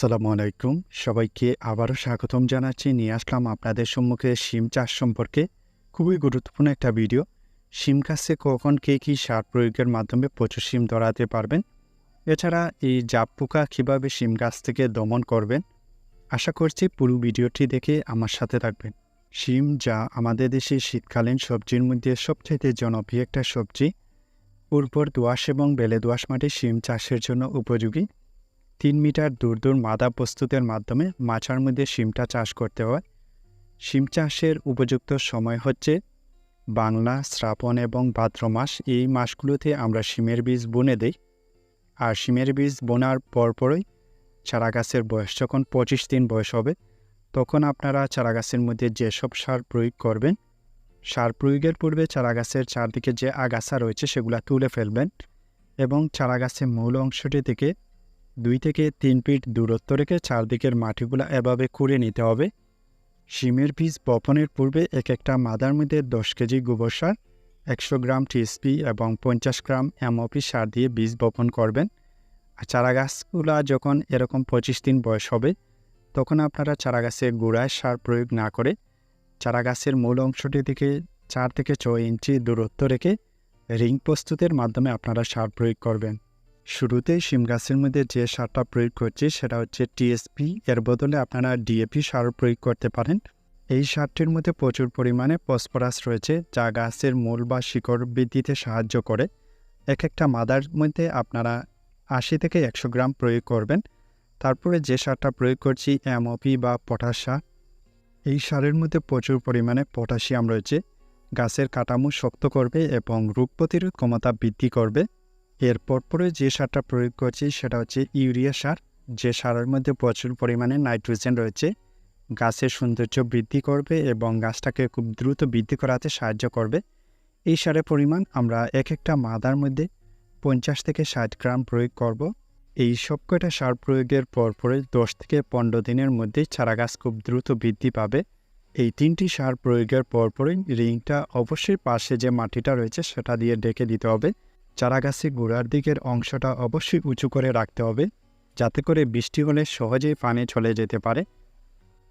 আসসালামু আলাইকুম। সবাইকে আবারও স্বাগতম জানাচ্ছি। নিয়ে আসলাম আপনাদের সম্মুখে শিম চাষ সম্পর্কে খুবই গুরুত্বপূর্ণ একটা ভিডিও। শিম গাছে কখন কে কী সার প্রয়োগের মাধ্যমে প্রচুর শিম ধরাতে পারবেন? এছাড়া এই জাপ পোকা কীভাবে শিম গাছ থেকে দমন করবেন? আশা করছি পুরো ভিডিওটি দেখে আমার সাথে থাকবেন। শিম যা আমাদের দেশে শীতকালীন সবজির মধ্যে সবচাইতে জনপ্রিয় একটা সবজি। উর্বর দোআঁশ এবং বেলে দোআঁশ মাটি শিম চাষের জন্য উপযোগী। তিন মিটার দূর দূর মাদা প্রস্তুতের মাধ্যমে মাচার মধ্যে শিমটা চাষ করতে হয়। শিম চাষের উপযুক্ত সময় হচ্ছে বাংলা, শ্রাবণ এবং ভাদ্র মাস। এই মাসগুলোতে আমরা শিমের বীজ বুনে দিই। আর শিমের বীজ বোনার পরপরই চারা গাছের বয়স যখন পঁচিশ দিন বয়স হবে, তখন আপনারা চারা গাছের মধ্যে যেসব সার প্রয়োগ করবেন, সার প্রয়োগের পূর্বে চারা গাছের চারদিকে যে আগাছা রয়েছে সেগুলো তুলে ফেলবেন এবং চারা গাছের মূল অংশটি থেকে দুই থেকে তিন ফিট দূরত্ব রেখে চারদিকের মাটিগুলো এভাবে কুড়ে নিতে হবে। শিমের বীজ বপনের পূর্বে এক একটা মাদার মধ্যে দশ কেজি গোবর সার, একশো গ্রাম টিএসপি এবং পঞ্চাশ গ্রাম এমওপি সার দিয়ে বীজ বপন করবেন। আর চারা গাছগুলো যখন এরকম পঁচিশ দিন বয়স হবে, তখন আপনারা চারা গাছের গোড়ায় সার প্রয়োগ না করে চারা গাছের মূল অংশটি থেকে চার থেকে ছয় ইঞ্চি দূরত্ব রেখে রিং প্রস্তুতের মাধ্যমে আপনারা সার প্রয়োগ করবেন। শুরুতেই শিম গাছের মধ্যে যে সারটা প্রয়োগ করছি, সেটা হচ্ছে টিএসপি এর বদলে আপনারা ডিএপি সার প্রয়োগ করতে পারেন। এই সারটির মধ্যে প্রচুর পরিমাণে ফসফরাস রয়েছে, যা গাছের মূল বা শিকড় বৃদ্ধিতে সাহায্য করে। এক একটা মাদার মধ্যে আপনারা আশি থেকে একশো গ্রাম প্রয়োগ করবেন। তারপরে যে সারটা প্রয়োগ করছি এমওপি বা পটাশ সার। এই সারের মধ্যে প্রচুর পরিমাণে পটাশিয়াম রয়েছে। গাছের কাঠামো শক্ত করবে এবং রোগ প্রতিরোধ ক্ষমতা বৃদ্ধি করবে। এর পরপরে যে সারটা প্রয়োগ করছি সেটা হচ্ছে ইউরিয়া সার। যে সারের মধ্যে প্রচুর পরিমাণে নাইট্রোজেন রয়েছে, গাছের সৌন্দর্য বৃদ্ধি করবে এবং গাছটাকে খুব দ্রুত বৃদ্ধি করাতে সাহায্য করবে। এই সারের পরিমাণ আমরা এক একটা মাদার মধ্যে পঞ্চাশ থেকে ষাট গ্রাম প্রয়োগ করব। এই সব কয়টা সার প্রয়োগের পরপরে দশ থেকে পনেরো দিনের মধ্যেই চারা গাছ খুব দ্রুত বৃদ্ধি পাবে। এই তিনটি সার প্রয়োগের পরপরই রিংটা অবশ্যই পাশে যে মাটিটা রয়েছে সেটা দিয়ে ডেকে দিতে হবে। চারা গাছে গোড়ার দিকের অংশটা অবশ্যই উঁচু করে রাখতে হবে, যাতে করে বৃষ্টি হলে সহজেই পানি চলে যেতে পারে।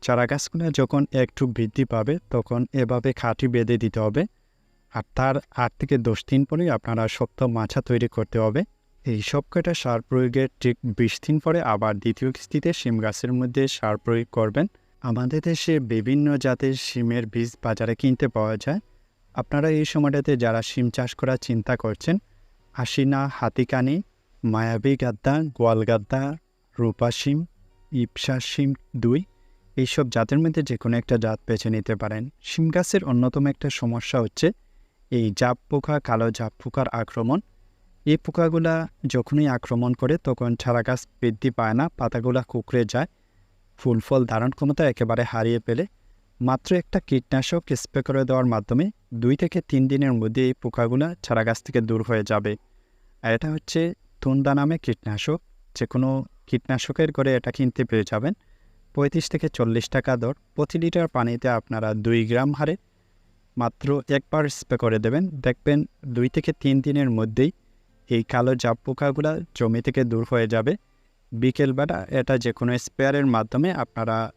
চারা গাছগুলো যখন একটু বৃদ্ধি পাবে, তখন এভাবে খাঁটি বেঁধে দিতে হবে। আর তার আট থেকে দশ দিন পরেই আপনারা শক্ত মাছা তৈরি করতে হবে। এই সব কয়টা সার প্রয়োগের ঠিক বিশ দিন পরে আবার দ্বিতীয় কিস্তিতে শিম গাছের মধ্যে সার প্রয়োগ করবেন। আমাদের দেশে বিভিন্ন জাতের শিমের বীজ বাজারে কিনতে পাওয়া যায়। আপনারা এই সময়টাতে যারা শিম চাষ করার চিন্তা করছেন হাসিনা, হাতিকানি, মায়াবী গাদ্দা, গোয়াল গাদ্দা, রূপা শিম ইপসা শিম দুই, এইসব জাতের মধ্যে যে কোনো একটা জাত বেছে নিতে পারেন। শিম গাছের অন্যতম একটা সমস্যা হচ্ছে এই জাপ পোকা, কালো জাপ পোকার আক্রমণ। এই পোকাগুলা যখনই আক্রমণ করে তখন ছাড়া গাছ বৃদ্ধি পায় না, পাতাগুলা কুকড়ে যায় ফুল ফল ধারণ ক্ষমতা একেবারে হারিয়ে ফেলে। মাত্র একটা কীটনাশক স্প্রে করে দেওয়ার মাধ্যমে দুই থেকে তিন দিনের মধ্যে এই পোকাগুলো চারা গাছ থেকে দূর হয়ে যাবে। আর এটা হচ্ছে তুন্দা নামে কীটনাশক। যে কোনো কীটনাশকের করে এটা কিনতে পেয়ে যাবেন। পঁয়ত্রিশ থেকে চল্লিশ টাকা দর। প্রতি লিটার পানিতে আপনারা দুই গ্রাম হারে মাত্র একবার স্প্রে করে দেবেন। দেখবেন দুই থেকে তিন দিনের মধ্যেই এই কালো জাপ পোকাগুলো জমি থেকে দূর হয়ে যাবে। বিকেলবেলা এটা যে কোনো স্প্রেয়ারের মাধ্যমে আপনারা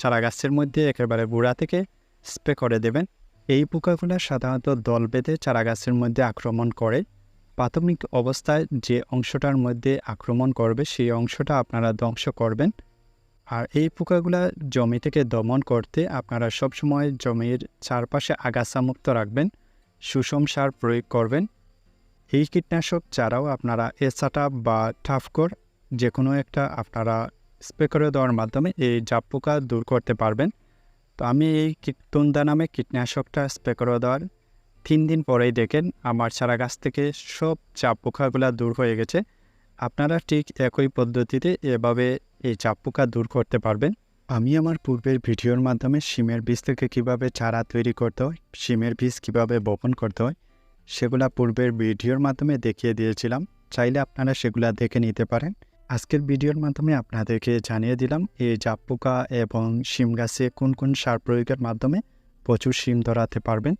চারা গাছের মধ্যে একেবারে গোড়া থেকে স্প্রে করে দেবেন। এই পোকাগুলো সাধারণত দল বেঁধে চারা গাছের মধ্যে আক্রমণ করে। প্রাথমিক অবস্থায় যে অংশটার মধ্যে আক্রমণ করবে, সেই অংশটা আপনারা ধ্বংস করবেন। আর এই পোকাগুলা জমি থেকে দমন করতে আপনারা সবসময় জমির চারপাশে আগাছা মুক্ত রাখবেন, সুষম সার প্রয়োগ করবেন। এই কীটনাশক ছাড়াও আপনারা এসাটা বা টাফকর যে কোনো একটা আপনারা স্প্রে করে দেওয়ার মাধ্যমে এই জাপ পোকা দূর করতে পারবেন। তো আমি এই কীটতন্দা নামে কীটনাশকটা স্প্রে করে দেওয়ার তিন দিন পরেই দেখেন আমার চারা গাছ থেকে সব চাপ পোকাগুলো দূর হয়ে গেছে। আপনারা ঠিক একই পদ্ধতিতে এভাবে এই চাপ পোকা দূর করতে পারবেন। আমি আমার পূর্বের ভিডিওর মাধ্যমে সিমের বীজ থেকে কীভাবে চারা তৈরি করতে হয় সিমের বীজ কীভাবে বপন করতে হয়, সেগুলা পূর্বের ভিডিওর মাধ্যমে দেখিয়ে দিয়েছিলাম। চাইলে আপনারা সেগুলা দেখে নিতে পারেন। আজকের ভিডিওর মাধ্যমে আপনাদেরকে জানিয়ে দিলাম, এই জাপ পোকা এবং শিম গাছে কোন কোন সার প্রয়োগের মাধ্যমে প্রচুর শিম ধরাতে পারবেন।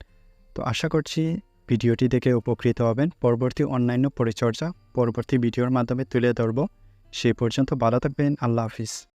তো আশা করছি ভিডিওটি দেখে উপকৃত হবেন। পরবর্তী অন্যান্য পরিচর্যা পরবর্তী ভিডিওর মাধ্যমে তুলে ধরব। সেই পর্যন্ত ভালো থাকবেন। আল্লাহ হাফিজ।